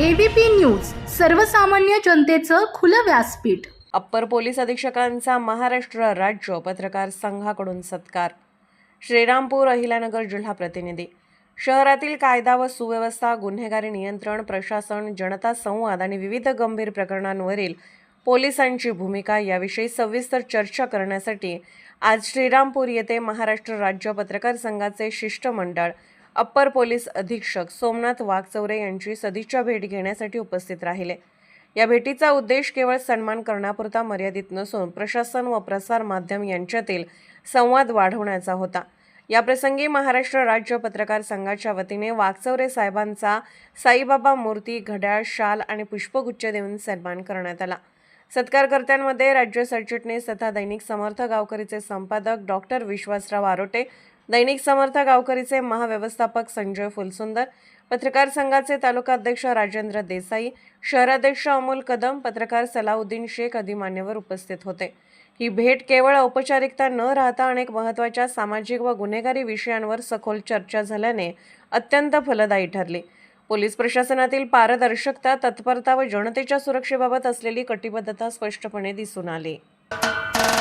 ABP news सर्वसामान्य जनतेचं खुलं व्यासपीठ. अप्पर पोलीस अधीक्षकांचा महाराष्ट्र राज्य पत्रकार संघाकडून सत्कार. श्रीरामपूर अहिल्यानगर जिल्हा प्रतिनिधी. शहरातील कायदा व सुव्यवस्था गुन्हेगारी नियंत्रण प्रशासन जनता संवाद आणि विविध गंभीर प्रकरणांवरील पोलिसांची भूमिका याविषयी सविस्तर चर्चा करण्यासाठी आज श्रीरामपूर येथे महाराष्ट्र राज्य पत्रकार संघाचे शिष्टमंडळ अप्पर पोलीस अधीक्षक सोमनाथ वाघचौरे यांची सदिच्छा भेट घेण्यासाठी उपस्थित राहिले. या भेटीचा उद्देश केवळ सन्मान करण्यापुरता मर्यादित नसून प्रशासन व प्रसार माध्यम यांच्यातील संवाद वाढवण्याचा होता. याप्रसंगी महाराष्ट्र राज्य पत्रकार संघाच्या वतीने वाघचौरे साहेबांचा साईबाबा मूर्ती घड्याळ शाल आणि पुष्पगुच्छ देऊन सन्मान करण्यात आला. सत्कारकर्त्यांमध्ये राज्य सरचिटणीस तथा दैनिक समर्थ गावकरीचे संपादक डॉक्टर विश्वासराव आरोटे दैनिक समर्थ गावकरीचे महाव्यवस्थापक संजय फुलसुंदर पत्रकार संघाचे तालुका अध्यक्ष राजेंद्र देसाई शहराध्यक्ष अमोल कदम पत्रकार सलाउद्दीन शेख आदी मान्यवर उपस्थित होते. ही भेट केवळ औपचारिकता न राहता अनेक महत्त्वाच्या सामाजिक व गुन्हेगारी विषयांवर सखोल चर्चा झाल्याने अत्यंत फलदायी ठरली. पोलीस प्रशासनातील पारदर्शकता तत्परता व जनतेच्या सुरक्षेबाबत असलेली कटिबद्धता स्पष्टपणे दिसून आली.